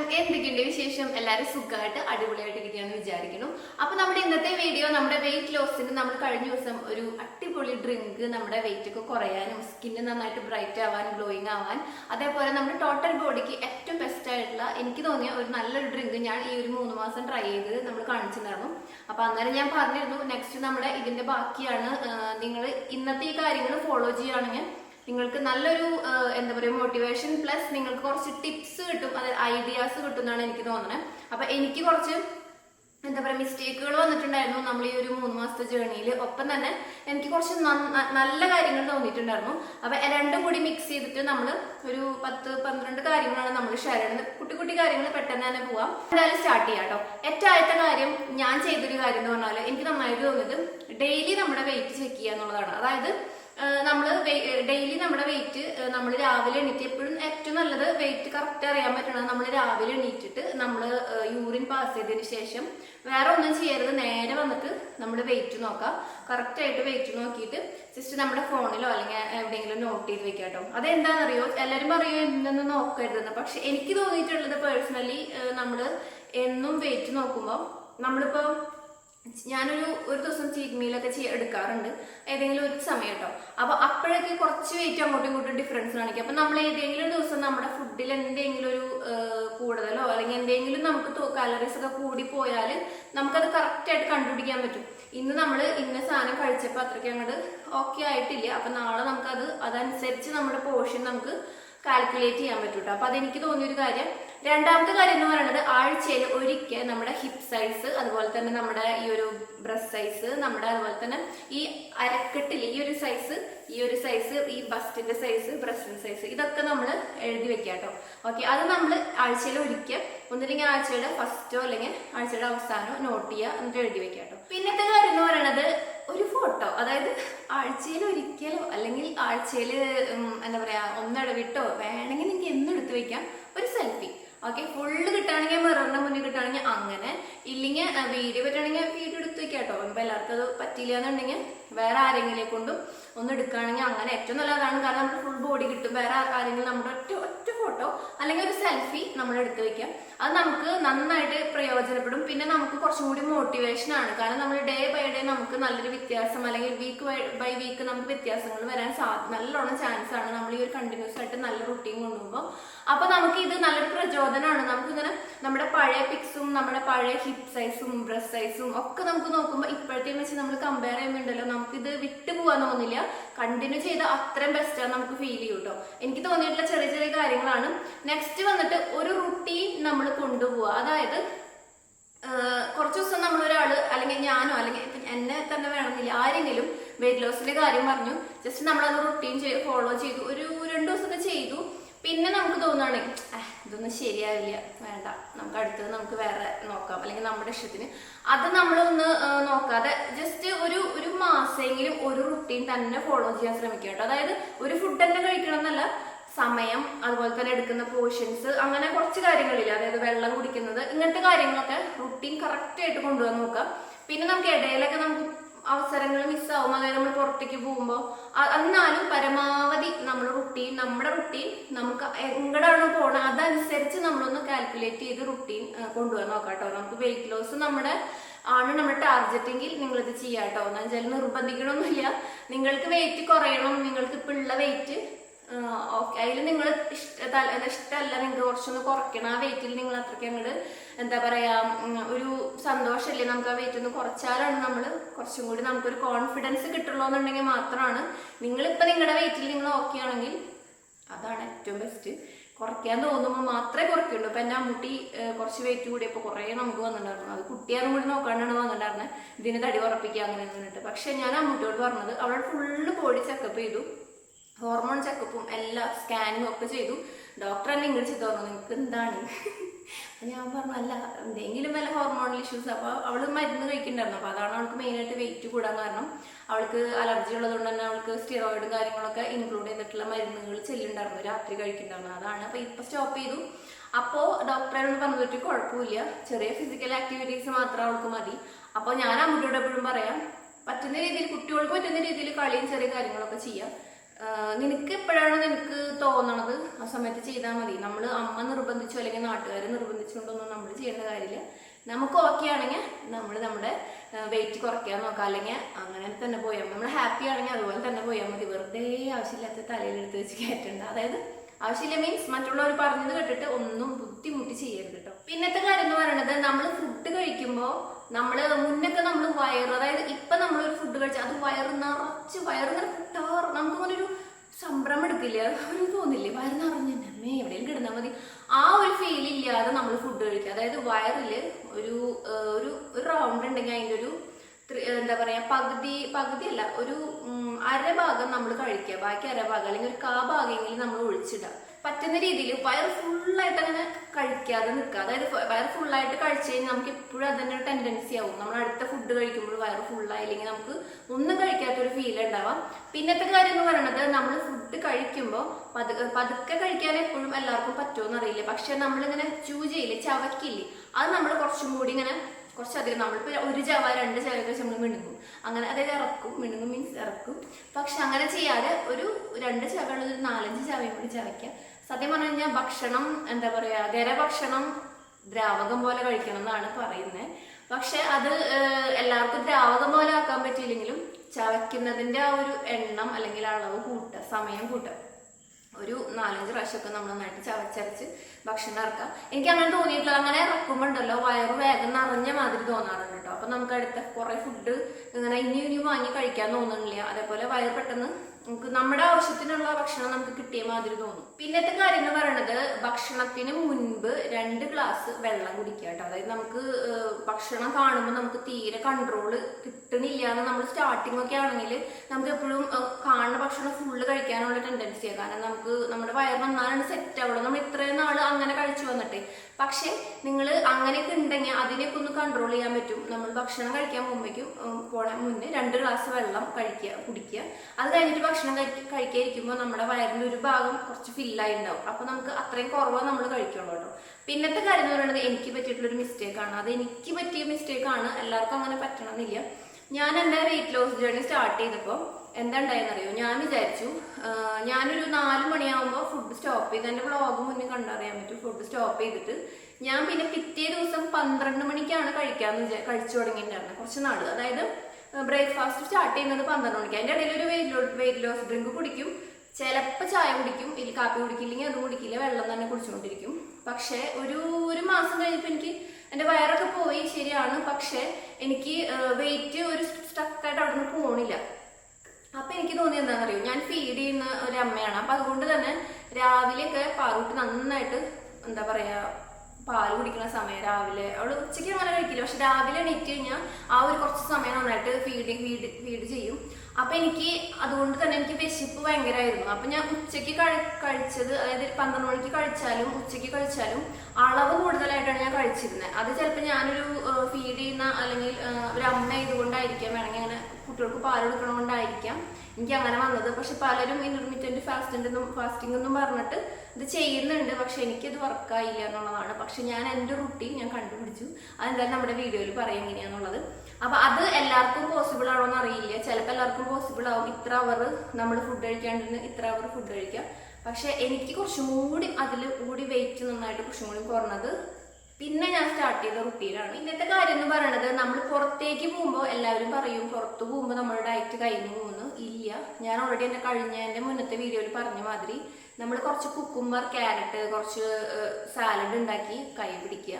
എന്തൊക്കെയുണ്ട് വിശേഷം? എല്ലാവരും സുഖമായിട്ട് അടിപൊളിയായിട്ട് ഇരിക്കുകയാണെന്ന് വിചാരിക്കുന്നു. അപ്പൊ നമ്മുടെ ഇന്നത്തെ വീഡിയോ നമ്മുടെ വെയിറ്റ് ലോസിന് നമ്മൾ കഴിഞ്ഞ ദിവസം ഒരു അടിപൊളി ഡ്രിങ്ക് നമ്മുടെ വെയിറ്റ് ഒക്കെ കുറയാനും സ്കിന്ന് നന്നായിട്ട് ബ്രൈറ്റ് ആവാൻ ഗ്ലോയിങ് ആവാൻ അതേപോലെ നമ്മുടെ ടോട്ടൽ ബോഡിക്ക് ഏറ്റവും ബെസ്റ്റ് ആയിട്ടുള്ള എനിക്ക് തോന്നിയ ഒരു നല്ലൊരു ഡ്രിങ്ക് ഞാൻ ഈ ഒരു മൂന്ന് മാസം ട്രൈ ചെയ്ത് നമ്മൾ കാണിച്ചിട്ടുണ്ടായിരുന്നു. അപ്പൊ അന്നേരം ഞാൻ പറഞ്ഞിരുന്നു നെക്സ്റ്റ് നമ്മുടെ ഇതിന്റെ ബാക്കിയാണ് നിങ്ങൾ ഇന്നത്തെ ഈ കാര്യങ്ങൾ ഫോളോ ചെയ്യുകയാണെങ്കിൽ നിങ്ങൾക്ക് നല്ലൊരു എന്താ പറയുക മോട്ടിവേഷൻ പ്ലസ് നിങ്ങൾക്ക് കുറച്ച് ടിപ്സ് കിട്ടും. അതായത് ഐഡിയാസ് കിട്ടും എന്നാണ് എനിക്ക് തോന്നുന്നത് അപ്പൊ എനിക്ക് കുറച്ച് എന്താ പറയുക മിസ്റ്റേക്കുകൾ വന്നിട്ടുണ്ടായിരുന്നു നമ്മൾ ഈ ഒരു മൂന്ന് മാസത്തെ ജേണിയിൽ ഒപ്പം തന്നെ എനിക്ക് കുറച്ച് നല്ല കാര്യങ്ങൾ തോന്നിയിട്ടുണ്ടായിരുന്നു. അപ്പൊ രണ്ടും കൂടി മിക്സ് ചെയ്തിട്ട് നമ്മൾ ഒരു പത്ത് പന്ത്രണ്ട് കാര്യങ്ങളാണ് നമ്മൾ ഷെയർ ചെയ്യുന്നത്. കുട്ടി കുട്ടി കാര്യങ്ങൾ പെട്ടെന്ന് തന്നെ പോവാം. എന്തായാലും സ്റ്റാർട്ട് ചെയ്യാം കേട്ടോ ഏറ്റവും ആദ്യത്തെ കാര്യം ഞാൻ ചെയ്തൊരു കാര്യം എന്ന് പറഞ്ഞാൽ എനിക്ക് നന്നായിട്ട് തോന്നിയത് ഡെയിലി നമ്മുടെ വെയിറ്റ് ചെക്ക് ചെയ്യുക എന്നുള്ളതാണ്. അതായത് നമ്മൾ ഡെയിലി നമ്മുടെ വെയിറ്റ് നമ്മൾ രാവിലെ എണീറ്റ് എപ്പോഴും ഏറ്റവും നല്ലത് വെയിറ്റ് കറക്റ്റ് അറിയാൻ പറ്റണത് നമ്മൾ രാവിലെ എണീറ്റിട്ട് നമ്മൾ യൂറിൻ പാസ് ചെയ്തതിന് ശേഷം വേറെ ഒന്നും ചെയ്യരുത് നേരെ വന്നിട്ട് നമ്മൾ വെയിറ്റ് നോക്കാം. കറക്റ്റ് ആയിട്ട് വെയിറ്റ് നോക്കിയിട്ട് ജസ്റ്റ് നമ്മുടെ ഫോണിലോ അല്ലെങ്കിൽ എവിടെയെങ്കിലും നോട്ട് ചെയ്ത് വെക്കാം കേട്ടോ അതെന്താണെന്നറിയോ എല്ലാവരും പറയുമോ എന്തെന്ന് നോക്കരുതെന്ന്. പക്ഷെ എനിക്ക് തോന്നിയിട്ടുള്ളത് പേഴ്സണലി നമ്മൾ എന്നും വെയിറ്റ് നോക്കുമ്പോൾ നമ്മളിപ്പോൾ ഞാനൊരു ഒരു ദിവസം ചീറ്റ് മീലൊക്കെ ചെയ്യ എടുക്കാറുണ്ട്. ഏതെങ്കിലും ഒരു സമയം കേട്ടോ അപ്പൊ അപ്പോഴൊക്കെ കുറച്ച് വെയിറ്റ് അങ്ങോട്ടും ഇങ്ങോട്ടും ഡിഫറൻസ് കാണിക്കും. അപ്പൊ നമ്മൾ ഏതെങ്കിലും ദിവസം നമ്മുടെ ഫുഡിൽ എന്തെങ്കിലും ഒരു കൂടുതലോ അല്ലെങ്കിൽ എന്തെങ്കിലും നമുക്ക് കാലറീസ് ഒക്കെ കൂടി പോയാൽ നമുക്കത് കറക്റ്റ് ആയിട്ട് കണ്ടുപിടിക്കാൻ പറ്റും. ഇന്ന് നമ്മൾ ഇന്ന സാധനം കഴിച്ചപ്പോൾ അത്രയ്ക്ക് അങ്ങോട്ട് ഓക്കെ ആയിട്ടില്ല. അപ്പൊ നാളെ നമുക്കത് അതനുസരിച്ച് നമ്മുടെ പോർഷൻ നമുക്ക് കാൽക്കുലേറ്റ് ചെയ്യാൻ പറ്റൂട്ടോ. അപ്പൊ അതെനിക്ക് തോന്നിയൊരു കാര്യം രണ്ടാമത്തെ കാര്യം എന്ന് പറയുന്നത് ആഴ്ചയിൽ ഒരിക്കൽ നമ്മുടെ ഹിപ് സൈസ് അതുപോലെ തന്നെ നമ്മുടെ ഈ ഒരു ബ്രസ്റ്റ് സൈസ് നമ്മുടെ അതുപോലെ തന്നെ ഈ അരക്കെട്ടിൽ ഈ ഒരു സൈസ് ഈ ഒരു സൈസ് ഈ ബസ്റ്റിന്റെ സൈസ് ബ്രസ്റ്റിന്റെ സൈസ് ഇതൊക്കെ നമ്മൾ എഴുതി വെക്കാം കേട്ടോ. ഓക്കെ അത് നമ്മൾ ആഴ്ചയിൽ ഒരിക്കൽ ഒന്നില്ലെങ്കിൽ ആഴ്ചയുടെ ഫസ്റ്റോ അല്ലെങ്കിൽ ആഴ്ചയുടെ അവസാനോ നോട്ട് ചെയ്യുക എന്നിട്ട് എഴുതി വെക്കാം കേട്ടോ. പിന്നത്തെ കാര്യം എന്ന് പറയുന്നത് ഒരു ഫോട്ടോ അതായത് ആഴ്ചയിൽ ഒരിക്കലോ അല്ലെങ്കിൽ ആഴ്ചയിൽ എന്താ പറയാ ഒന്നിടവിട്ടോ വേണമെങ്കിൽ നിങ്ങൾക്ക് എന്നെടുത്ത് വെക്കാം ഒരു സെൽഫി ഓക്കെ ഫുള്ള് കിട്ടുകയാണെങ്കിൽ മിററിന്റെ മുന്നിൽ കിട്ടുകയാണെങ്കിൽ അങ്ങനെ. ഇല്ലെങ്കിൽ വീഡിയോ പറ്റുകയാണെങ്കിൽ വീഡിയോ എടുത്ത് വെക്കാം കേട്ടോ ഇപ്പൊ എല്ലാവർക്കും അത് പറ്റില്ല എന്നുണ്ടെങ്കിൽ വേറെ ആരെങ്കിലും കൊണ്ടും ഒന്ന് എടുക്കുകയാണെങ്കിൽ അങ്ങനെ ഏറ്റവും നല്ലതാണ്. കാരണം നമ്മുടെ ഫുൾ ബോഡി കിട്ടും. വേറെ ആരെങ്കിലും നമ്മുടെ ഒറ്റ ഒറ്റ ഫോട്ടോ അല്ലെങ്കിൽ ഒരു സെൽഫി നമ്മൾ എടുത്ത് വെക്കാം. അത് നമുക്ക് നന്നായിട്ട് പ്രയോജനപ്പെടും. പിന്നെ നമുക്ക് കുറച്ചും കൂടി മോട്ടിവേഷൻ ആണ്. കാരണം നമ്മൾ ഡേ ബൈ ഡേ നമുക്ക് നല്ലൊരു വ്യത്യാസം അല്ലെങ്കിൽ വീക്ക് ബൈ വീക്ക് നമുക്ക് വ്യത്യാസങ്ങൾ വരാൻ സാധ്യത നല്ലോണം ചാൻസ് ആണ്. നമ്മൾ ഈ ഒരു കണ്ടിന്യൂസ് ആയിട്ട് നല്ല റുട്ടീൻ കൊണ്ടുപോകുമ്പോൾ അപ്പോൾ നമുക്ക് ഇത് നല്ലൊരു പ്രചോദനമാണ് നമുക്കിങ്ങനെ നമ്മുടെ പഴയ പിക്സും നമ്മുടെ പഴയ ഹിപ്പ് സൈസും ബ്രസ്റ്റ് സൈസും ഒക്കെ നമുക്ക് നോക്കുമ്പോൾ ഇപ്പോഴത്തെ വെച്ച് നമ്മൾ കമ്പയർ ചെയ്യുന്നുണ്ടല്ലോ നമുക്കിത് വിട്ടു പോകാൻ തോന്നില്ല. കണ്ടിന്യൂ ചെയ്ത് അത്രയും ബെസ്റ്റാണ് നമുക്ക് ഫീൽ ചെയ്യും കേട്ടോ എനിക്ക് തോന്നിയിട്ടുള്ള ചെറിയ ചെറിയ കാര്യങ്ങളാണ്. നെക്സ്റ്റ് വന്നിട്ട് ഒരു റുട്ടീൻ നമ്മൾ കൊണ്ടുപോവുക അതായത് കുറച്ച് ദിവസം നമ്മളൊരാൾ അല്ലെങ്കിൽ ഞാനോ അല്ലെങ്കിൽ എന്നെ തന്നെ വേണമെന്നില്ല ആരെങ്കിലും വെയിറ്റ് ലോസിന്റെ കാര്യം പറഞ്ഞു. ജസ്റ്റ് നമ്മളത് റുട്ടീൻ ഫോളോ ചെയ്തു. ഒരു രണ്ടു ദിവസമൊക്കെ ചെയ്തു. പിന്നെ നമുക്ക് തോന്നുകയാണ് "ആഹ്, ഇതൊന്നും ശരിയാവില്ല. വേണ്ട. നമുക്ക് അടുത്തത് നമുക്ക് വേറെ നോക്കാം. അല്ലെങ്കിൽ നമ്മുടെ ഇഷ്ടത്തിന്. അത് നമ്മളൊന്ന് നോക്കാതെ ജസ്റ്റ് ഒരു ഒരു മാസമെങ്കിലും ഒരു റുട്ടീൻ തന്നെ ഫോളോ ചെയ്യാൻ ശ്രമിക്കുക കേട്ടോ. അതായത് ഒരു ഫുഡ് തന്നെ കഴിക്കണം എന്നല്ല. സമയം അതുപോലെ തന്നെ എടുക്കുന്ന പോർഷൻസ് അങ്ങനെ കുറച്ച് കാര്യങ്ങളില്ല അതായത് വെള്ളം കുടിക്കുന്നത് ഇങ്ങനത്തെ കാര്യങ്ങളൊക്കെ റുട്ടീൻ കറക്റ്റ് ആയിട്ട് കൊണ്ടുപോകാൻ നോക്കാം. പിന്നെ നമുക്ക് ഇടയിലൊക്കെ നമുക്ക് അവസരങ്ങൾ മിസ്സാവും. അതായത് നമ്മൾ പുറത്തേക്ക് പോകുമ്പോൾ എന്നാലും പരമാവധി നമ്മുടെ റുട്ടീൻ നമ്മുടെ റുട്ടീൻ നമുക്ക് എങ്ങടാണോ പോകണം അതനുസരിച്ച് നമ്മളൊന്ന് കാൽക്കുലേറ്റ് ചെയ്ത് റുട്ടീൻ കൊണ്ടുപോകാൻ നോക്കാം കേട്ടോ. നമുക്ക് വെയിറ്റ് ലോസ് നമ്മുടെ ആണ് നമ്മുടെ ടാർഗറ്റെങ്കിൽ നിങ്ങളിത് ചെയ്യാം കേട്ടോ എന്ന് വെച്ചാൽ നിർബന്ധിക്കണമൊന്നുമില്ല നിങ്ങൾക്ക് വെയിറ്റ് കുറയണം. നിങ്ങൾക്ക് ഇപ്പം ഉള്ള വെയിറ്റ് ഓക്കെ. അതിൽ നിങ്ങൾ ഇഷ്ട ഇഷ്ടമല്ല നിങ്ങൾക്ക് കുറച്ചൊന്ന് കുറയ്ക്കണം. ആ വെയിറ്റിൽ നിങ്ങൾ അത്രയ്ക്ക് അങ്ങോട്ട് എന്താ പറയാ ഒരു സന്തോഷമല്ലേ നമുക്ക് ആ വെയിറ്റ് ഒന്ന് കുറച്ചാലാണ് നമ്മൾ കുറച്ചും കൂടി നമുക്കൊരു കോൺഫിഡൻസ് കിട്ടുള്ളൂ എന്നുണ്ടെങ്കിൽ മാത്രമാണ് നിങ്ങളിപ്പോൾ നിങ്ങളുടെ വെയിറ്റിൽ നിങ്ങൾ ഓക്കെ ആണെങ്കിൽ അതാണ് ഏറ്റവും ബെസ്റ്റ് കുറയ്ക്കാൻ തോന്നുമ്പോൾ മാത്രമേ കുറയ്ക്കുള്ളൂ. ഇപ്പം എന്റെ അമ്മൂട്ടി കുറച്ച് വെയിറ്റ് കൂടിയപ്പോൾ കുറേ നമുക്ക് വന്നിട്ടുണ്ടായിരുന്നു. അത് കുട്ടിയാരും കൂടി നോക്കാണ്ടാണ് വന്നിട്ടുണ്ടായിരുന്നത് ഇതിന് തടി ഉറപ്പിക്കുക അങ്ങനെ എന്നിട്ട് പക്ഷെ ഞാൻ അമ്മൂട്ടിയോട് പറഞ്ഞത് അവളോട് ഫുള്ള് ബോഡി ചെക്കപ്പ് ചെയ്തു. ഹോർമോൺ ചെക്കപ്പും എല്ലാ സ്കാനിങ്ങും ഒക്കെ ചെയ്തു. ഡോക്ടർ ഇംഗ്ലീഷ് ചെയ്ത്. പറഞ്ഞു നിങ്ങൾക്ക് എന്താണ്? ഞാൻ പറഞ്ഞു അല്ല എന്തെങ്കിലും വല്ല ഹോർമോണൽ ഇഷ്യൂസ് അപ്പോൾ അവൾ മരുന്ന് കഴിക്കുന്നുണ്ടായിരുന്നു അപ്പോൾ അതാണ് അവൾക്ക് മെയിൻ ആയിട്ട് വെയിറ്റ് കൂടാൻ കാരണം. അവൾക്ക് അലർജി ഉള്ളതുകൊണ്ട് തന്നെ അവൾക്ക് സ്റ്റിറോയിഡും കാര്യങ്ങളൊക്കെ ഇൻക്ലൂഡ് ചെയ്തിട്ടുള്ള മരുന്നുകൾ ചെല്ലുണ്ടായിരുന്നു. രാത്രി കഴിക്കുന്നുണ്ടായിരുന്നു അതാണ്. അപ്പോൾ ഇപ്പൊ സ്റ്റോപ്പ് ചെയ്തു. അപ്പോൾ ഡോക്ടറോട് പറഞ്ഞിട്ട് കുഴപ്പമില്ല. ചെറിയ ഫിസിക്കൽ ആക്ടിവിറ്റീസ് മാത്രം അവൾക്ക് മതി. അപ്പോൾ ഞാൻ അമ്മയോട് എപ്പോഴും പറയാം പറ്റുന്ന രീതിയിൽ കുട്ടികൾക്ക് പറ്റുന്ന രീതിയിൽ കളിയും ചെറിയ കാര്യങ്ങളൊക്കെ ചെയ്യാം. നിനക്ക് എപ്പോഴാണോ നിനക്ക് തോന്നണത്? ആ സമയത്ത് ചെയ്താൽ മതി. നമ്മൾ അമ്മ നിർബന്ധിച്ചു അല്ലെങ്കിൽ നാട്ടുകാർ നിർബന്ധിച്ചുകൊണ്ടൊന്നും നമ്മൾ ചെയ്യേണ്ട കാര്യമില്ല. നമുക്ക് ഓക്കെ ആണെങ്കിൽ നമ്മൾ നമ്മുടെ വെയിറ്റ് കുറയ്ക്കാൻ നോക്കാം. അല്ലെങ്കിൽ അങ്ങനെ തന്നെ പോയാൽ നമ്മൾ ഹാപ്പി ആണെങ്കിൽ അതുപോലെ തന്നെ പോയാൽ മതി. വെറുതെ ആവശ്യമില്ലാത്ത തലയിലെടുത്ത് വെച്ച് കയറ്റണ്ട. അതായത് ആവശ്യമില്ല മീൻസ് മറ്റുള്ളവർ പറഞ്ഞത് കേട്ടിട്ട് ഒന്നും ബുദ്ധിമുട്ടി ചെയ്യരുത് കേട്ടോ പിന്നത്തെ കാര്യം എന്ന് പറയുന്നത് നമ്മൾ ഫുഡ് കഴിക്കുമ്പോൾ നമ്മൾ മുന്നൊക്കെ നമ്മൾ വയറ് അതായത് ഇപ്പൊ നമ്മളൊരു ഫുഡ് കഴിച്ചാൽ അത് വയറ് നിറച്ച് വയറിങ്ങനെ കിട്ടാറ് നമുക്ക് അങ്ങനെ ഒരു സംഭ്രമം എടുക്കില്ല? ഒരു തോന്നില്ലേ? വയറ് നിറഞ്ഞ അമ്മേ എവിടെയും കിടന്നാൽ മതി. ആ ഒരു ഫീൽ ഇല്ലാതെ നമ്മൾ ഫുഡ് കഴിക്കുക. അതായത് വയറിൽ ഒരു ഒരു റൗണ്ട് ഉണ്ടെങ്കിൽ അതിന്റെ ഒരു എന്താ പറയാ പകുതി പകുതി അല്ല ഒരു അരഭാഗം നമ്മൾ കഴിക്കുക. ബാക്കി അരഭാഗം അല്ലെങ്കിൽ ഒരു കാ ഭാഗമെങ്കിലും നമ്മൾ ഒഴിച്ചിടുക. പറ്റുന്ന രീതിയിൽ വയർ ഫുള്ളായിട്ട് അങ്ങനെ കഴിക്കാതെ നിൽക്കുക. അതായത് വയർ ഫുള്ളായിട്ട് കഴിച്ചു കഴിഞ്ഞാൽ നമുക്ക് എപ്പോഴും അതിന്റെ ഒരു ടെൻഡൻസി ആവും. നമ്മൾ അടുത്ത ഫുഡ് കഴിക്കുമ്പോൾ വയർ ഫുള്ളായില്ലെങ്കിൽ നമുക്ക് ഒന്നും കഴിക്കാത്തൊരു ഫീൽ ഉണ്ടാവാം. പിന്നത്തെ കാര്യം എന്ന് പറയുന്നത് നമ്മൾ ഫുഡ് കഴിക്കുമ്പോൾ പതുക്കെ പതുക്കെ കഴിക്കാൻ എപ്പോഴും എല്ലാവർക്കും പറ്റുമോ എന്നറിയില്ല പക്ഷെ നമ്മളിങ്ങനെ ചൂ ചെയ്യില്ലേ? ചവക്കില്ലേ അത് നമ്മൾ കുറച്ചും കൂടി ഇങ്ങനെ കുറച്ചധികം നമ്മളിപ്പോൾ ഒരു ചവ രണ്ട് ചവയൊക്കെ വെച്ച് നമ്മൾ മിണുങ്ങും. അങ്ങനെ അതായത് ഇറക്കും. മിണുങ്ങും മീൻസ് ഇറക്കും. പക്ഷെ അങ്ങനെ ചെയ്യാതെ ഒരു രണ്ട് ചവയുള്ള ഒരു നാലഞ്ച് ചവയും കൂടി ചവയ്ക്കുക സത്യം പറഞ്ഞു കഴിഞ്ഞാൽ ഭക്ഷണം എന്താ പറയുക ഗരഭക്ഷണം ദ്രാവകം പോലെ കഴിക്കണം എന്നാണ് പറയുന്നത് പക്ഷെ അത് എല്ലാവർക്കും ദ്രാവകം പോലെ ആക്കാൻ പറ്റിയില്ലെങ്കിലും ചവയ്ക്കുന്നതിന്റെ ആ ഒരു എണ്ണം അല്ലെങ്കിൽ അളവ് കൂട്ടുക സമയം കൂട്ടുക. ഒരു നാലഞ്ച് പ്രാവശ്യമൊക്കെ നമ്മൾ നന്നായിട്ട് ചവച്ചരച്ച് ഭക്ഷണം ഇറക്കാം. എനിക്ക് അങ്ങനെ തോന്നിയിട്ടില്ല. അങ്ങനെ ഇറക്കുമ്പോണ്ടല്ലോ വയറ് വേഗം നിറഞ്ഞ മാതിരി തോന്നാറുണ്ട്. കേട്ടോ. അപ്പൊ നമുക്ക് അടുത്ത കുറെ ഫുഡ് ഇങ്ങനെ ഇനി ഇനി വാങ്ങി കഴിക്കാൻ തോന്നുന്നില്ല. അതേപോലെ വയറ് പെട്ടെന്ന് നമുക്ക് നമ്മുടെ ആവശ്യത്തിനുള്ള ഭക്ഷണം നമുക്ക് കിട്ടിയ മാതിരി തോന്നും. പിന്നത്തെ കാര്യം എന്ന് പറയുന്നത് ഭക്ഷണത്തിന് മുൻപ് രണ്ട് ഗ്ലാസ് വെള്ളം കുടിക്കുക കേട്ടോ. അതായത് നമുക്ക് ഭക്ഷണം കാണുമ്പോൾ നമുക്ക് തീരെ കൺട്രോൾ കിട്ടണില്ല എന്ന് നമ്മൾ സ്റ്റാർട്ടിംഗ് ഒക്കെ ആണെങ്കിൽ നമുക്ക് എപ്പോഴും കാണുന്ന ഭക്ഷണം ഫുള്ള് കഴിക്കാനുള്ള ടെൻഡൻസിയാണ് കാരണം നമുക്ക് നമ്മുടെ വയർ വന്നാലാണ് സെറ്റ് ആവുള്ളൂ നമ്മൾ ഇത്രയും നാൾ അങ്ങനെ കഴിച്ചു വന്നിട്ടേ പക്ഷേ നിങ്ങൾ അങ്ങനെയൊക്കെ ഉണ്ടെങ്കിൽ അതിനെയൊക്കെ ഒന്ന് കൺട്രോൾ ചെയ്യാൻ പറ്റും. നമ്മൾ ഭക്ഷണം കഴിക്കാൻ മുമ്പേക്കും പോണ മുന്നേ രണ്ട് ഗ്ലാസ് വെള്ളം കഴിക്കുക കുടിക്കുക. അത് കഴിഞ്ഞിട്ട് ഭക്ഷണം കഴി- കഴിക്കാതിരിക്കുമ്പോൾ നമ്മുടെ വയറിന്റെ ഒരു ഭാഗം കുറച്ച് ഫില്ലായി ഉണ്ടാവും. അപ്പോൾ നമുക്ക് അത്രയും കുറവാണ് നമ്മൾ കഴിക്കുള്ളൂ കേട്ടോ. പിന്നത്തെ കാര്യം എന്ന് പറയുന്നത് എനിക്ക് പറ്റിയിട്ടുള്ള ഒരു മിസ്റ്റേക്ക് ആണ്. അത് എനിക്ക് പറ്റിയ മിസ്റ്റേക്കാണ് എല്ലാവർക്കും അങ്ങനെ പറ്റണമെന്നില്ല. ഞാൻ എന്റെ വെയിറ്റ് ലോസ് ജേർണി സ്റ്റാർട്ട് ചെയ്തപ്പോൾ എന്താ ഉണ്ടായെന്നറിയോ ഞാൻ വിചാരിച്ചു ഞാനൊരു നാല് മണിയാകുമ്പോൾ ഫുഡ് സ്റ്റോപ്പ് ചെയ്ത് എന്റെ വ്ളോഗ് മുന്നേ കണ്ടറിയാൻ പറ്റും ഫുഡ് സ്റ്റോപ്പ് ചെയ്തിട്ട്. ഞാൻ പിന്നെ പിറ്റേ ദിവസം പന്ത്രണ്ട് മണിക്കാണ് കഴിക്കാന്ന് വിചാ കഴിച്ചു തുടങ്ങിയിട്ടുണ്ടായിരുന്നത് കുറച്ച് നാൾ അതായത് ബ്രേക്ക്ഫാസ്റ്റ് സ്റ്റാർട്ട് ചെയ്യുന്നത് പന്ത്രണ്ട് മണിക്ക്. അതിന്റെ ഇടയിൽ ഒരു വെയിറ്റ് വെയിറ്റ് ലോസ് ഡ്രിങ്ക് കുടിക്കും. ചിലപ്പോൾ ചായ കുടിക്കും ഇല്ല കാപ്പി കുടിക്കില്ലെങ്കിൽ അത് കുടിക്കില്ല വെള്ളം തന്നെ കുടിച്ചുകൊണ്ടിരിക്കും. പക്ഷേ ഒരു ഒരു മാസം കഴിഞ്ഞപ്പോൾ എനിക്ക് എന്റെ വയറൊക്കെ പോയി ശരിയാണ്. പക്ഷേ എനിക്ക് വെയിറ്റ് ഒരു സ്റ്റക്കായിട്ട് അവിടെ നിന്ന് പോണില്ല. അപ്പൊ എനിക്ക് തോന്നിയത് എന്താണെന്നറിയോ? ഞാൻ ഫീഡ് ചെയ്യുന്ന ഒരു അമ്മയാണ് അപ്പൊ അതുകൊണ്ട് തന്നെ രാവിലെയൊക്കെ പാറൂട്ടി നന്നായിട്ട് എന്താ പറയാ പാൽ കുടിക്കുന്ന സമയം രാവിലെ അവൾ ഉച്ചയ്ക്ക് അങ്ങനെ കഴിക്കില്ല. പക്ഷെ രാവിലെ എണീറ്റ് കഴിഞ്ഞാൽ ആ ഒരു കുറച്ച് സമയം നന്നായിട്ട് ഫീഡ് ഫീഡ് ഫീഡ് ചെയ്യും. അപ്പൊ എനിക്ക് അതുകൊണ്ട് തന്നെ എനിക്ക് വിശപ്പ് ഭയങ്കരമായിരുന്നു അപ്പൊ ഞാൻ ഉച്ചയ്ക്ക് കഴി- കഴിച്ചത് അതായത് പന്ത്രണ്ട് മണിക്ക് കഴിച്ചാലും ഉച്ചയ്ക്ക് കഴിച്ചാലും അളവ് കൂടുതലായിട്ടാണ് ഞാൻ കഴിച്ചിരുന്നത് അത് ചിലപ്പോൾ ഞാനൊരു ഫീഡ് ചെയ്യുന്ന അല്ലെങ്കിൽ ഒരു അമ്മ ഇതുകൊണ്ടായിരിക്കാം വേണമെങ്കിൽ അങ്ങനെ കുട്ടികൾക്ക് പാൽ കൊടുക്കണോണ്ടായിരിക്കാം എനിക്ക് അങ്ങനെ വന്നത്. പക്ഷെ പലരും ഇന്റർമീഡിയറ്റ് ഫാസ്റ്റിംഗ് എന്നും ഫാസ്റ്റിംഗ് എന്നും പറഞ്ഞിട്ട് ഇത് ചെയ്യുന്നുണ്ട്. പക്ഷെ എനിക്കത് വർക്കായില്ല എന്നുള്ളതാണ്. പക്ഷെ ഞാൻ എന്റെ റുട്ടീൻ ഞാൻ കണ്ടുപിടിച്ചു. അതെന്തായാലും നമ്മുടെ വീഡിയോയിൽ പറയാം എങ്ങനെയാന്നുള്ളത്. അപ്പൊ അത് എല്ലാവർക്കും പോസിബിൾ ആണോ എന്ന് അറിയില്ല. ചിലപ്പോൾ എല്ലാവർക്കും പോസിബിൾ ആവും ഇത്ര അവർ നമ്മൾ ഫുഡ് കഴിക്കാണ്ടിരുന്ന് ഇത്ര അവർ ഫുഡ് കഴിക്കാം. പക്ഷെ എനിക്ക് കുറച്ചും കൂടി അതിൽ കൂടി വെയിറ്റ് നന്നായിട്ട് കുറച്ചും കൂടി കുറഞ്ഞത് പിന്നെ ഞാൻ സ്റ്റാർട്ട് ചെയ്ത റുട്ടീനാണ് ഇന്നത്തെ കാര്യം എന്ന് പറയുന്നത് നമ്മൾ പുറത്തേക്ക് പോകുമ്പോൾ എല്ലാവരും പറയും പുറത്ത് പോകുമ്പോൾ നമ്മുടെ ഡയറ്റ് കഴിഞ്ഞു പോകുന്നു. ഇല്ല ഞാൻ ഓൾറെഡി എന്നെ കഴിഞ്ഞ എന്റെ മുന്നത്തെ വീഡിയോയിൽ പറഞ്ഞ മാതിരി നമ്മൾ കുറച്ച് കുക്കുംബർ ക്യാരറ്റ് കുറച്ച് സാലഡ് ഉണ്ടാക്കി കൈ പിടിക്കുക.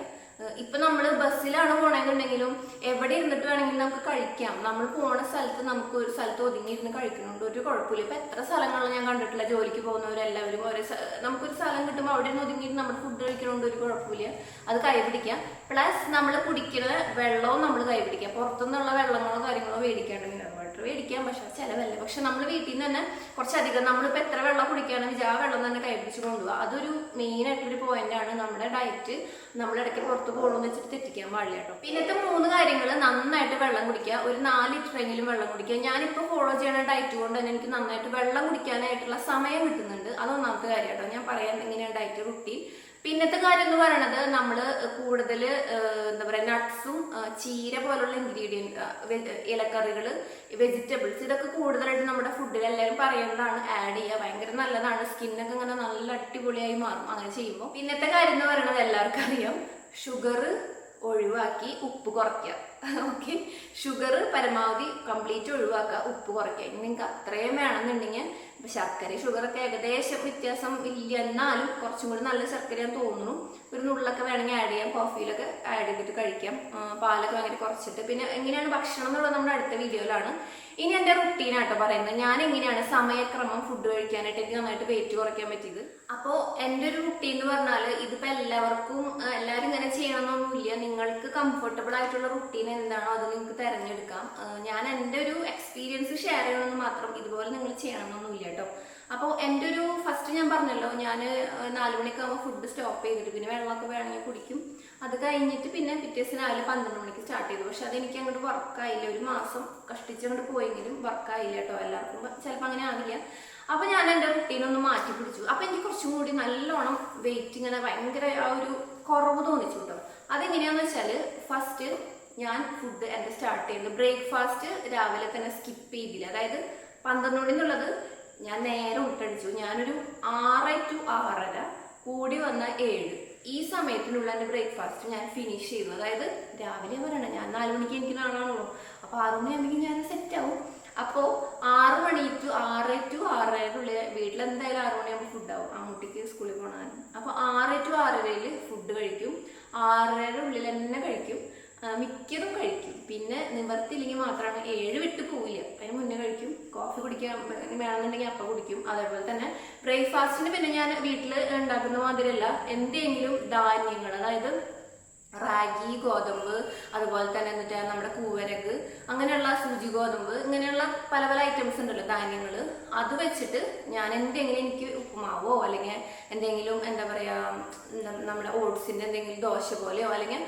ഇപ്പൊ നമ്മൾ ബസ്സിലാണ് പോണെന്നുണ്ടെങ്കിലും എവിടെ ഇരുന്നിട്ട് വേണമെങ്കിലും നമുക്ക് കഴിക്കാം. നമ്മൾ പോണ സ്ഥലത്ത് നമുക്ക് ഒരു സ്ഥലത്ത് ഒതുങ്ങിയിരുന്ന് കഴിക്കുന്നുണ്ട്. ഒരു കുഴപ്പമില്ല. ഇപ്പൊ എത്ര സ്ഥലങ്ങളും ഞാൻ കണ്ടിട്ടില്ല. ജോലിക്ക് പോകുന്നവരെല്ലാവരും ഓരോ നമുക്കൊരു സ്ഥലം കിട്ടുമ്പോൾ അവിടെ നിന്ന് ഒതുങ്ങിയിരുന്ന് നമ്മൾ ഫുഡ് കഴിക്കണോണ്ട് ഒരു കുഴപ്പമില്ല. അത് കൈപിടിക്കാം പ്ലസ് നമ്മൾ കുടിക്കുന്ന വെള്ളവും നമ്മൾ കൈപിടിക്കാം പുറത്തുനിന്നുള്ള വെള്ളങ്ങളോ കാര്യങ്ങളോ മേടിക്കാണ്ട് വാട്ടർ മേടിക്കാം പക്ഷെ ചിലവല്ല. പക്ഷെ നമ്മൾ വീട്ടിൽ നിന്ന് തന്നെ കുറച്ചധികം നമ്മളിപ്പോൾ എത്ര വെള്ളം കുടിക്കുകയാണെങ്കിൽ ആ വെള്ളം തന്നെ കൈ പിടിച്ച് കൊണ്ടുപോകുക അതൊരു മെയിൻ ആയിട്ടൊരു പോയിന്റ് ആണ് നമ്മുടെ ഡയറ്റ് നമ്മൾ ഇടയ്ക്ക് പുറത്ത് പോകണമെന്ന് വെച്ചിട്ട് തെറ്റിക്കാൻ പാടില്ല കേട്ടോ. പിന്നത്തെ മൂന്ന് കാര്യങ്ങൾ നന്നായിട്ട് വെള്ളം കുടിക്കുക. ഒരു നാല് ലിറ്ററെങ്കിലും വെള്ളം കുടിക്കുക. ഞാനിപ്പോൾ ഫോളോ ചെയ്യുന്ന ഡയറ്റ് കൊണ്ട് തന്നെ എനിക്ക് നന്നായിട്ട് വെള്ളം കുടിക്കാനായിട്ടുള്ള സമയം കിട്ടുന്നുണ്ട്. അത് ഒന്നാമത്തെ കാര്യം കേട്ടോ. ഞാൻ പറയാൻ എങ്ങനെയാണ് ഡയറ്റ് റുട്ടീൻ പിന്നത്തെ കാര്യം എന്ന് പറയണത് നമ്മൾ കൂടുതൽ എന്താ പറയുക നട്ട്സും ചീര പോലുള്ള ഇൻഗ്രീഡിയന്റ് ഇലക്കറികൾ വെജിറ്റബിൾസ് ഇതൊക്കെ കൂടുതലായിട്ട് നമ്മുടെ ഫുഡിൽ എല്ലാവരും പറയുന്നതാണ് ആഡ് ചെയ്യുക ഭയങ്കര നല്ലതാണ്. സ്കിന്നൊക്കെ ഇങ്ങനെ നല്ല അടിപൊളിയായി മാറും. അങ്ങനെ ചെയ്യുമ്പോൾ പിന്നത്തെ കാര്യം എന്ന് പറയുന്നത് എല്ലാവർക്കും അറിയാം. ഷുഗർ ഒഴിവാക്കി ഉപ്പ് കുറയ്ക്കുക ഓക്കെ ഷുഗർ പരമാവധി കംപ്ലീറ്റ് ഒഴിവാക്കുക ഉപ്പ് കുറയ്ക്കുക നിങ്ങൾക്ക് അത്രയും വേണമെന്നുണ്ടെങ്കിൽ ശർക്കര ഷുഗറൊക്കെ ഏകദേശം വ്യത്യാസം ഇല്ല. എന്നാലും കുറച്ചും കൂടി നല്ല ശർക്കരയാന്ന് തോന്നുന്നു. ഒരു നുള്ളൊക്കെ വേണമെങ്കിൽ ആഡ് ചെയ്യാം. കോഫിയിലൊക്കെ ആഡ് ചെയ്തിട്ട് കഴിക്കാം. പാലൊക്കെ ഭയങ്കര കുറച്ചിട്ട്. പിന്നെ എങ്ങനെയാണ് ഭക്ഷണം എന്നുള്ളത് നമ്മുടെ അടുത്ത വീഡിയോയിലാണ്. ഇനി എന്റെ റുട്ടീനാട്ടോ പറയുന്നത്. ഞാൻ എങ്ങനെയാണ് സമയക്രമം ഫുഡ് കഴിക്കാനായിട്ട് എനിക്ക് നന്നായിട്ട് വെയിറ്റ് കുറയ്ക്കാൻ പറ്റിയത്? അപ്പോൾ എന്റെ ഒരു റുട്ടീൻ എന്ന് പറഞ്ഞാൽ ഇതിപ്പോൾ എല്ലാവർക്കും എല്ലാവരും ഇങ്ങനെ ചെയ്യണമെന്നൊന്നുമില്ല നിങ്ങൾക്ക് കംഫർട്ടബിൾ ആയിട്ടുള്ള റുട്ടീൻ എന്താണോ അത് നിങ്ങൾക്ക് തിരഞ്ഞെടുക്കാം. ഞാൻ എന്റെ ഒരു എക്സ്പീരിയൻസ് ഷെയർ ചെയ്യണമെന്ന് മാത്രം ഇതുപോലെ നിങ്ങൾ ചെയ്യണമെന്നൊന്നുമില്ല കേട്ടോ. അപ്പോൾ എന്റെ ഒരു ഫസ്റ്റ് ഞാൻ പറഞ്ഞല്ലോ ഞാൻ നാല് മണിക്ക് ഫുഡ് സ്റ്റോപ്പ് ചെയ്തിട്ട് പിന്നെ വെള്ളമൊക്കെ വേണമെങ്കിൽ കുടിക്കും. അത് കഴിഞ്ഞിട്ട് പിന്നെ പിറ്റേസ് രാവിലെ പന്ത്രണ്ട് മണിക്ക് സ്റ്റാർട്ട് ചെയ്തു. പക്ഷെ അതെനിക്ക് അങ്ങോട്ട് വർക്കായില്ല ഒരു മാസം കഷ്ടിച്ചങ്ങോട്ട് പോയെങ്കിലും വർക്കായില്ല കേട്ടോ എല്ലാവർക്കും. ചിലപ്പോൾ അങ്ങനെ ആവില്ല. അപ്പൊ ഞാൻ എന്റെ റുട്ടീനൊന്ന് മാറ്റി പിടിച്ചു. അപ്പൊ എനിക്ക് കുറച്ചും കൂടി നല്ലോണം വെയിറ്റ് ഇങ്ങനെ ഭയങ്കര ആ ഒരു കുറവ് തോന്നിച്ചു കേട്ടോ അതെങ്ങനെയാന്ന് വെച്ചാൽ ഫസ്റ്റ് ഞാൻ ഫുഡ് എന്റെ സ്റ്റാർട്ട് ചെയ്തത് ബ്രേക്ക്ഫാസ്റ്റ് രാവിലെ തന്നെ സ്കിപ്പ് ചെയ്തില്ല. അതായത് പന്ത്രണ്ട് മണി എന്നുള്ളത് ഞാൻ നേരെ ഉൾട്ടടിച്ചു ഞാനൊരു ആറ് ടു ആറര കൂടി വന്ന ഏഴ്. ഈ സമയത്തിനുള്ള എന്റെ ബ്രേക്ക്ഫാസ്റ്റ് ഞാൻ ഫിനിഷ് ചെയ്തു. അതായത് രാവിലെ വരണം ഞാൻ നാല് മണിക്ക് എനിക്ക് കാണാണല്ലോ അപ്പോൾ ആറ് മണിയാകുമ്പോൾ ഞാൻ സെറ്റ് ആവും. അപ്പോൾ ആറ് മണി ടു ആറ് ടു ആറരയുടെ വീട്ടിൽ എന്തായാലും ആറ് മണിയാകുമ്പോൾ ഫുഡ് ആവും. അമ്മൂട്ടിക്ക് സ്കൂളിൽ പോകണം അപ്പോൾ ആറ് ടു ആറരയിൽ ഫുഡ് കഴിക്കും. ആറരയുടെ ഉള്ളിൽ തന്നെ കഴിക്കും. മിക്കതും കഴിക്കും. പിന്നെ നിവർത്തിയില്ലെങ്കിൽ മാത്രമാണ്. ഏഴ് വിട്ട് പോവില്ല. അതിന് മുന്നേ കഴിക്കും. കോഫി കുടിക്കാൻ വേണമെന്നുണ്ടെങ്കിൽ അപ്പം കുടിക്കും. അതേപോലെ തന്നെ ബ്രേക്ക്ഫാസ്റ്റിന് പിന്നെ ഞാൻ വീട്ടിൽ ഉണ്ടാക്കുന്ന മാതിരിയല്ല. എന്തെങ്കിലും ധാന്യങ്ങൾ അതായത് റാഗി ഗോതമ്പ് അതുപോലെ തന്നെ എന്നിട്ട് നമ്മുടെ കൂവരക് അങ്ങനെയുള്ള സൂചി ഗോതമ്പ് ഇങ്ങനെയുള്ള പല പല ഐറ്റംസ് ഉണ്ടല്ലോ ധാന്യങ്ങൾ അത് വെച്ചിട്ട് ഞാൻ എന്തെങ്കിലും എനിക്ക് ഉപ്പുമാവോ അല്ലെങ്കിൽ എന്തെങ്കിലും എന്താ പറയുക നമ്മുടെ ഓട്സിന്റെ എന്തെങ്കിലും ദോശ പോലെയോ അല്ലെങ്കിൽ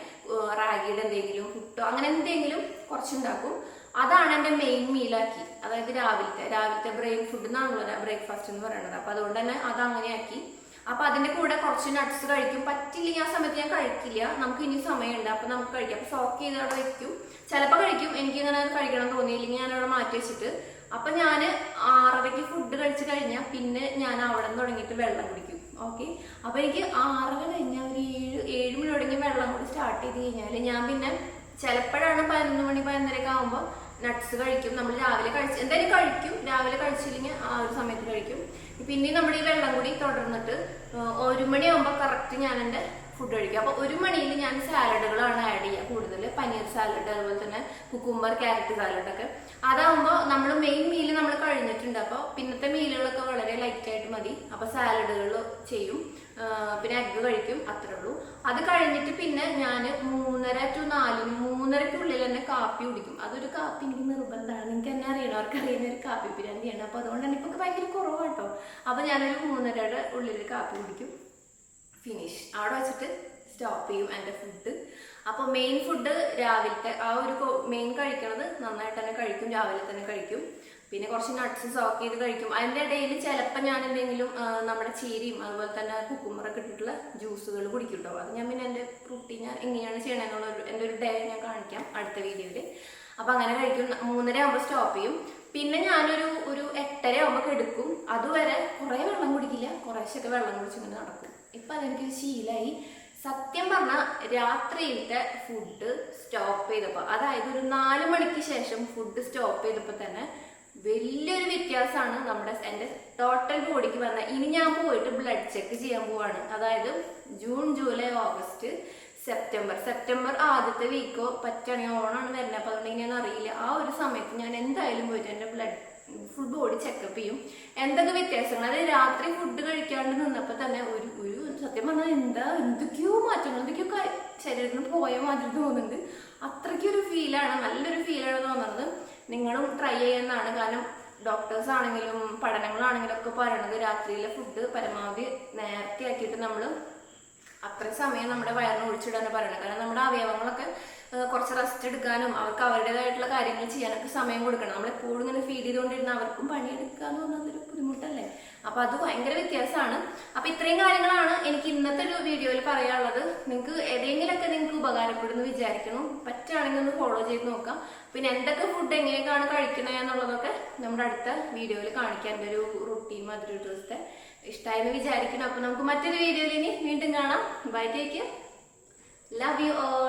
റാഗിയുടെ എന്തെങ്കിലും പുട്ടോ അങ്ങനെ എന്തെങ്കിലും കുറച്ചുണ്ടാക്കും. അതാണ് എന്റെ മെയിൻ മീലാക്കി അതായത് രാവിലത്തെ രാവിലത്തെ ബ്രെയിൻ ഫുഡ് എന്നാണല്ലോ ബ്രേക്ക്ഫാസ്റ്റ് എന്ന് പറയുന്നത്. അപ്പോൾ അതുകൊണ്ട് തന്നെ അത് അങ്ങനെയാക്കി. അപ്പൊ അതിന്റെ കൂടെ കുറച്ച് നട്ട്സ് കഴിക്കും. പറ്റില്ലെങ്കിൽ ആ സമയത്ത് ഞാൻ കഴിക്കില്ല. നമുക്ക് ഇനി സമയമുണ്ട് അപ്പൊ നമുക്ക് കഴിക്കാം. അപ്പൊ സോക്ക് ചെയ്ത് അവിടെ വെക്കും. ചിലപ്പോൾ കഴിക്കും. എനിക്ക് ഇങ്ങനെ കഴിക്കണം തോന്നിയില്ലെങ്കിൽ ഞാൻ അവിടെ മാറ്റി വെച്ചിട്ട്. അപ്പൊ ഞാൻ ആറരയ്ക്ക് ഫുഡ് കഴിച്ചു കഴിഞ്ഞാൽ പിന്നെ ഞാൻ അവിടെ നിന്ന് തുടങ്ങിയിട്ട് വെള്ളം കുടിക്കും. ഓക്കെ അപ്പൊ എനിക്ക് ആറര കഴിഞ്ഞാൽ ഒരു ഏഴ് ഏഴ് മണി തുടങ്ങി വെള്ളം കൂടി സ്റ്റാർട്ട് ചെയ്ത് കഴിഞ്ഞാൽ ഞാൻ പിന്നെ ചിലപ്പോഴാണ് പതിനൊന്ന് മണി പതിനൊന്നരയൊക്കെ ആകുമ്പോൾ നട്ട്സ് കഴിക്കും. നമ്മൾ രാവിലെ കഴിച്ച് എന്തായാലും കഴിക്കും. രാവിലെ കഴിച്ചില്ലെങ്കിൽ ആ ഒരു സമയത്ത് കഴിക്കും. പിന്നെ നമ്മൾ ഈ വെള്ളം കൂടി ഒരു മണിയാകുമ്പോൾ കറക്റ്റ് ഞാൻ എന്റെ ഫുഡ് കഴിക്കും. അപ്പോൾ ഒരു മണിയിൽ ഞാൻ സാലഡുകളാണ് ആഡ് ചെയ്യുക കൂടുതൽ പനീർ സാലഡ് അതുപോലെ തന്നെ കുക്കുംബർ ക്യാരറ്റ് സാലഡൊക്കെ അതാകുമ്പോൾ നമ്മൾ മെയിൻ മീൽ നമ്മൾ കഴിഞ്ഞിട്ടുണ്ട്. അപ്പോൾ പിന്നത്തെ മീലുകളൊക്കെ വളരെ ലൈറ്റ് ആയിട്ട് മതി. അപ്പോൾ സാലഡുകൾ ചെയ്യും. പിന്നെ എഗ്ഗ് കഴിക്കും. അത്രേ ഉള്ളൂ. അത് കഴിഞ്ഞിട്ട് പിന്നെ ഞാൻ മൂന്നര ടു നാലിന് മൂന്നരക്കുള്ളിൽ തന്നെ കാപ്പി കുടിക്കും. അതൊരു കാപ്പി എനിക്ക് നിർബന്ധമാണ്. നിങ്ങൾക്ക് എന്നെ അറിയണവർക്ക് അറിയുന്ന ഒരു കാപ്പി ബിരിയാണിയാണ്. അപ്പോൾ അതുകൊണ്ട് തന്നെ ഇപ്പൊ ഭയങ്കര കുറവാട്ടോ അപ്പോൾ ഞാനൊരു മൂന്നരയുടെ ഉള്ളിൽ കാപ്പി കുടിക്കും. ഫിനിഷ് അവിടെ വെച്ചിട്ട് സ്റ്റോപ്പ് ചെയ്യും എന്റെ ഫുഡ് അപ്പോൾ മെയിൻ ഫുഡ് രാവിലത്തെ ആ ഒരു മെയിൻ കഴിക്കണത് നന്നായിട്ട് തന്നെ കഴിക്കും രാവിലെ തന്നെ കഴിക്കും. പിന്നെ കുറച്ച് നട്ട്സ് സോക്ക് ചെയ്ത് കഴിക്കും. അതിന്റെ ഇടയിൽ ചിലപ്പോൾ ഞാൻ എന്തെങ്കിലും നമ്മുടെ ചീരയും അതുപോലെ തന്നെ കുക്കുമ്പറൊക്കെ ഇട്ടിട്ടുള്ള ജ്യൂസുകൾ കുടിക്കും കേട്ടോ അത് ഞാൻ പിന്നെ എന്റെ റുട്ടീൻ ഞാൻ എങ്ങനെയാണ് ചെയ്യണമെന്നുള്ള ഒരു എന്റെ ഒരു ഡേ ഞാൻ കാണിക്കാം അടുത്ത വീഡിയോയിൽ അപ്പോൾ അങ്ങനെ കഴിക്കും. മൂന്നര ആകുമ്പോൾ സ്റ്റോപ്പ് ചെയ്യും. പിന്നെ ഞാനൊരു എട്ടര ആകുമ്പോൾ എടുക്കും അതുവരെ കുറേ വെള്ളം കുടിക്കില്ല. കുറേശ്ശൊക്കെ വെള്ളം കുടിച്ചിങ്ങനെ നടക്കും. ഇപ്പം അതെനിക്ക് ശീലമായി സത്യം പറഞ്ഞാൽ രാത്രിയിലത്തെ ഫുഡ് സ്റ്റോപ്പ് ചെയ്തപ്പോൾ അതായത് ഒരു നാല് മണിക്ക് ശേഷം ഫുഡ് സ്റ്റോപ്പ് ചെയ്തപ്പോൾ തന്നെ വലിയൊരു വ്യത്യാസമാണ് നമ്മുടെ എന്റെ ടോട്ടൽ ബോഡിക്ക് വന്ന. ഇനി ഞാൻ പോയിട്ട് ബ്ലഡ് ചെക്ക് ചെയ്യാൻ പോവാണ്. അതായത് June July August September September ആദ്യത്തെ വീക്കോ പറ്റുകയാണെങ്കിൽ ഓണാണ് വരുന്നത്. അപ്പോൾ അതുകൊണ്ട് ഇനിയൊന്നും അറിയില്ല. ആ ഒരു സമയത്ത് ഞാൻ എന്തായാലും പോയിട്ട് എന്റെ ബ്ലഡ് ഫുൾ ബോഡി ചെക്കപ്പ് ചെയ്യും. എന്തൊക്കെ വ്യത്യാസങ്ങൾ? അതായത് രാത്രി ഫുഡ് കഴിക്കാണ്ട് നിന്നപ്പോൾ തന്നെ ഒരു ഒരു സത്യം പറഞ്ഞാൽ എന്താ എന്തൊക്കെയോ മാറ്റങ്ങൾ എന്തൊക്കെയോ ശരീരത്തിന് പോയ മാതിരി തോന്നുന്നുണ്ട്. അത്രയ്ക്കൊരു ഫീലാണ് നല്ലൊരു ഫീലാണ് തോന്നുന്നത്. നിങ്ങളും ട്രൈ ചെയ്യുന്നതാണ്. കാരണം ഡോക്ടേഴ്സ് ആണെങ്കിലും പഠനങ്ങളാണെങ്കിലും ഒക്കെ പറയണത് രാത്രിയിലെ ഫുഡ് പരമാവധി നേരത്തെ ആക്കിയിട്ട് നമ്മൾ അത്രയും സമയം നമ്മുടെ വയറിന് ഒഴിച്ചിടാൻ പറയുന്നത് കാരണം നമ്മുടെ അവയവങ്ങളൊക്കെ കുറച്ച് റെസ്റ്റ് എടുക്കാനും അവർക്ക് അവരുടേതായിട്ടുള്ള കാര്യങ്ങൾ ചെയ്യാനൊക്കെ സമയം കൊടുക്കണം. നമ്മളെപ്പോഴും ഇങ്ങനെ ഫീഡ് ചെയ്തുകൊണ്ടിരുന്ന അവർക്കും പണിയെടുക്കുക എന്ന് പറഞ്ഞാൽ അതൊരു ബുദ്ധിമുട്ടല്ലേ? അപ്പൊ അത് ഭയങ്കര വ്യത്യാസമാണ്. അപ്പൊ ഇത്രയും കാര്യങ്ങളാണ് എനിക്ക് ഇന്നത്തെ ഒരു വീഡിയോയിൽ പറയാനുള്ളത്. നിങ്ങൾക്ക് ഏതെങ്കിലുമൊക്കെ നിങ്ങൾക്ക് ഉപകാരപ്പെടുന്നു വിചാരിക്കണം പറ്റുകയാണെങ്കിൽ ഒന്ന് ഫോളോ ചെയ്ത് നോക്കാം. പിന്നെ എന്തൊക്കെ ഫുഡ് എങ്ങനെയൊക്കെയാണ് കഴിക്കണേ എന്നുള്ളതൊക്കെ നമ്മുടെ അടുത്ത വീഡിയോയിൽ കാണിക്കാൻ എന്റെ ഒരു റൊട്ടീൻ ഒരു ദിവസത്തെ ഇഷ്ടമായെന്ന് വിചാരിക്കണം അപ്പൊ നമുക്ക് മറ്റൊരു വീഡിയോയിൽ ഇനി വീണ്ടും കാണാം. Bye take love you all